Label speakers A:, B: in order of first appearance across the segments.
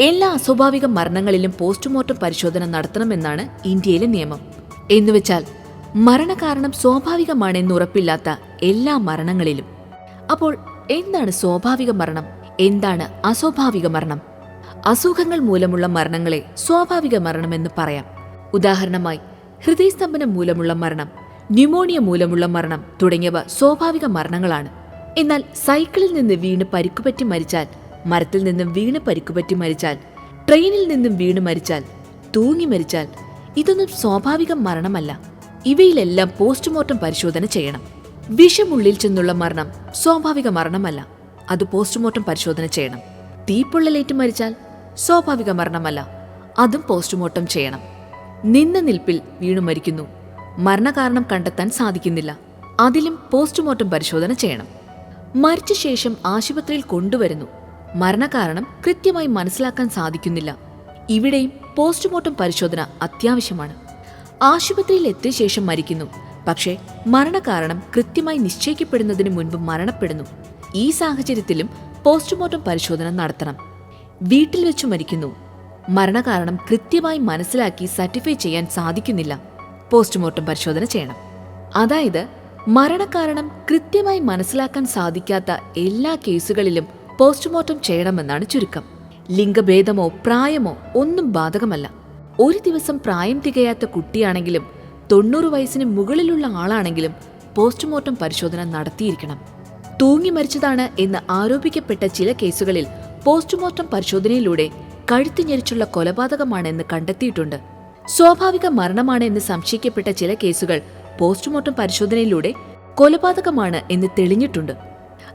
A: എല്ലാ അസ്വാഭാവിക മരണങ്ങളിലും പോസ്റ്റ്മോർട്ടം പരിശോധന നടത്തണമെന്നാണ് ഇന്ത്യയിലെ നിയമം. എന്നുവെച്ചാൽ മരണകാരണം സ്വാഭാവികമാണെന്ന് ഉറപ്പില്ലാത്ത എല്ലാ മരണങ്ങളിലും. അപ്പോൾ എന്താണ് സ്വാഭാവിക മരണം? എന്താണ് അസ്വാഭാവിക മരണം? അസുഖങ്ങൾ മൂലമുള്ള മരണങ്ങളെ സ്വാഭാവിക മരണം എന്ന് പറയാം. ഉദാഹരണമായി ഹൃദയസ്തംഭനം മൂലമുള്ള മരണം ന്യൂമോണിയ മൂലമുള്ള മരണം തുടങ്ങിയവ സ്വാഭാവിക മരണങ്ങളാണ്. എന്നാൽ സൈക്കിളിൽ നിന്ന് വീണ് പരിക്കുപറ്റി മരിച്ചാൽ മരത്തിൽ നിന്നും വീണ് പരിക്കുപറ്റി മരിച്ചാൽ ട്രെയിനിൽ നിന്നും വീണ് മരിച്ചാൽ തൂങ്ങി മരിച്ചാൽ ഇതൊന്നും സ്വാഭാവിക മരണമല്ല. ഇവയിലെല്ലാം പോസ്റ്റ്മോർട്ടം പരിശോധന ചെയ്യണം. വിഷമുള്ളിൽ ചെന്നുള്ള മരണം സ്വാഭാവിക മരണമല്ല. അത് പോസ്റ്റ്മോർട്ടം പരിശോധന ചെയ്യണം. തീപ്പൊള്ളലേറ്റ് മരിച്ചാൽ സ്വാഭാവിക മരണമല്ല. അതും പോസ്റ്റ്മോർട്ടം ചെയ്യണം. നിന്ന നിൽപ്പിൽ വീണു മരിക്കുന്നു. മരണകാരണം കണ്ടെത്താൻ സാധിക്കുന്നില്ല. അതിലും പോസ്റ്റ്മോർട്ടം പരിശോധന ചെയ്യണം. മരിച്ച ശേഷം ആശുപത്രിയിൽ കൊണ്ടുവരുന്നു. മരണകാരണം കൃത്യമായി മനസ്സിലാക്കാൻ സാധിക്കുന്നില്ല. ഇവിടെയും പോസ്റ്റ്മോർട്ടം പരിശോധന അത്യാവശ്യമാണ്. ആശുപത്രിയിൽ എത്തിയ ശേഷം മരിക്കുന്നു. പക്ഷേ മരണകാരണം കൃത്യമായി നിശ്ചയിക്കപ്പെടുന്നതിന് മുൻപ് മരണപ്പെടുന്നു. ഈ സാഹചര്യത്തിലും പോസ്റ്റ്മോർട്ടം പരിശോധന നടത്തണം. വീട്ടിൽ വെച്ച് മരിക്കുന്നു. മരണകാരണം കൃത്യമായി മനസ്സിലാക്കി സർട്ടിഫൈ ചെയ്യാൻ സാധിക്കുന്നില്ല. പോസ്റ്റ്മോർട്ടം പരിശോധന ചെയ്യണം. അതായത് മരണകാരണം കൃത്യമായി മനസ്സിലാക്കാൻ സാധിക്കാത്ത എല്ലാ കേസുകളിലും പോസ്റ്റ്മോർട്ടം ചെയ്യണമെന്നാണ് ചുരുക്കം. ലിംഗഭേദമോ പ്രായമോ ഒന്നും ബാധകമല്ല. ഒരു ദിവസം പ്രായം തികയാത്ത കുട്ടിയാണെങ്കിലും തൊണ്ണൂറ് വയസ്സിന് മുകളിലുള്ള ആളാണെങ്കിലും പോസ്റ്റ്മോർട്ടം പരിശോധന നടത്തിയിരിക്കണം. തൂങ്ങി മരിച്ചതാണ് എന്ന് ആരോപിക്കപ്പെട്ട ചില കേസുകളിൽ പോസ്റ്റ്മോർട്ടം പരിശോധനയിലൂടെ കഴുത്തു ഞെരിച്ചുള്ള കൊലപാതകമാണെന്ന് കണ്ടെത്തിയിട്ടുണ്ട്. സ്വാഭാവിക മരണമാണ് എന്ന് സംശയിക്കപ്പെട്ട ചില കേസുകൾ പോസ്റ്റ്മോർട്ടം പരിശോധനയിലൂടെ കൊലപാതകമാണ് എന്ന് തെളിഞ്ഞിട്ടുണ്ട്.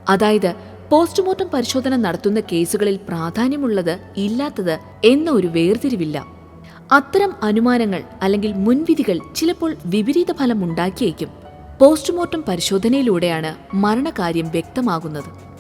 A: അതായത് പോസ്റ്റ്മോർട്ടം പരിശോധന നടത്തുന്ന കേസുകളിൽ പ്രാധാന്യമുള്ളത് ഇല്ലാത്തത് എന്ന ഒരു വേർതിരിവില്ല. അത്തരം അനുമാനങ്ങൾ അല്ലെങ്കിൽ മുൻവിധികൾ ചിലപ്പോൾ വിപരീത ഫലം ഉണ്ടാക്കിയേക്കും. പോസ്റ്റ്മോർട്ടം പരിശോധനയിലൂടെയാണ് മരണകാര്യം വ്യക്തമാകുന്നത്.